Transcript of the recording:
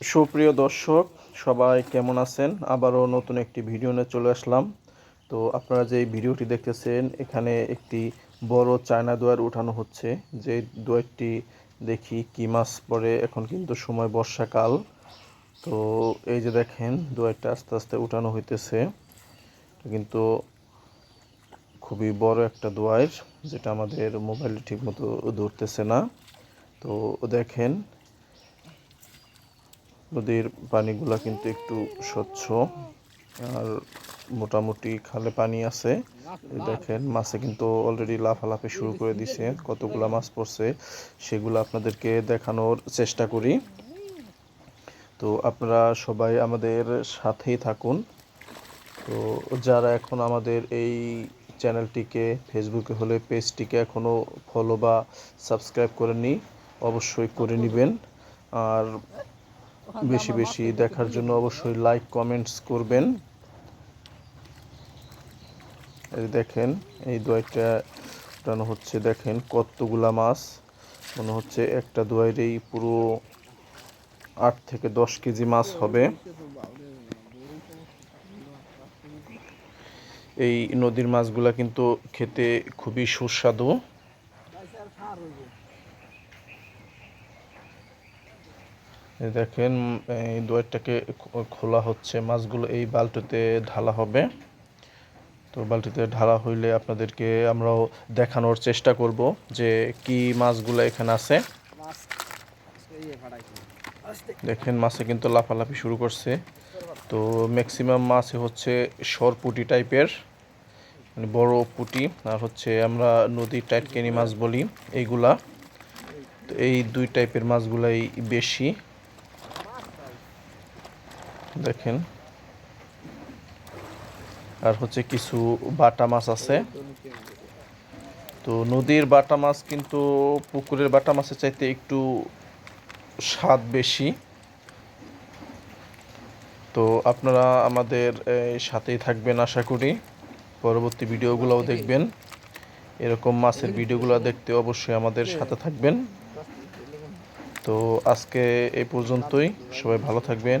সুপ্রিয় দর্শক, সবাই কেমন আছেন? আবারও নতুন একটি ভিডিও নিয়ে চলে আসলাম। তো আপনারা যে ভিডিওটি দেখতেছেন, এখানে একটি বড় চায়না দোয়ার উঠানো হচ্ছে। যে দোয়ারটি দেখি কি মাস পড়ে, এখন কিন্তু সময় বর্ষাকাল। তো এই যে দেখেন, দোয়ারটা আস্তে আস্তে উঠানো হইতেছে। কিন্তু খুবই বড় একটা দোয়ার, যেটা আমাদের মোবাইলে ঠিকমতো ধরতেছে না। তো দেখেন নদীর পানিগুলা কিন্তু একটু স্বচ্ছ। আর মোটামুটি খালে পানি আছে। দেখেন, মাছে কিন্তু অলরেডি লাফালাফি শুরু করে দিছে। কতগুলা মাছ পড়ছে, সেগুলো আপনাদেরকে দেখানোর চেষ্টা করি। তো আপনারা সবাই আমাদের সাথেই থাকুন। তো যারা এখন আমাদের এই চ্যানেলটিকে, ফেসবুকে হলে পেজটিকে এখনও ফলো বা সাবস্ক্রাইব করেননি, অবশ্যই করে নেবেন। আর বেশি বেশি দেখার জন্য অবশ্যই লাইক কমেন্টস করবেন। এই দেখেন এই দোয়াইটা উঠানো হচ্ছে দেখেন কতগুলা মাছ। মনে হচ্ছে একটা দোয়াইরেই পুরো আট থেকে দশ কেজি মাছ হবে। এই নদীর মাছগুলা কিন্তু খেতে খুবই সুস্বাদু। দেখেন, এই দোয়ারটাকে খোলা হচ্ছে। মাছগুলো এই বালতিতে ঢালা হবে। তো বালতিতে ঢালা হইলে আপনাদেরকে আমরাও দেখানোর চেষ্টা করব যে কি মাছগুলো এখানে আছে। দেখেন, মাছে কিন্তু লাফালাফি শুরু করছে। তো ম্যাক্সিমাম মাছে হচ্ছে সরপুটি টাইপের মানে বড় পুটি। আর হচ্ছে আমরা নদীর টাইটকেনি মাছ বলি, এইগুলা। তো এই দুই টাইপের মাছগুলাই বেশি। দেখেন। আর হচ্ছে কিছু বাটা মাছ আছে। তো নদীর বাটা মাছ কিন্তু পুকুরের বাটা মাছের চাইতে একটু স্বাদ বেশি। তো আপনারা আমাদের সাথেই থাকবেন আশা করি। পরবর্তী ভিডিওগুলোও দেখবেন। এরকম মাছের ভিডিওগুলো দেখতে অবশ্যই আমাদের সাথে থাকবেন। তো আজকে এই পর্যন্তই। সবাই ভালো থাকবেন।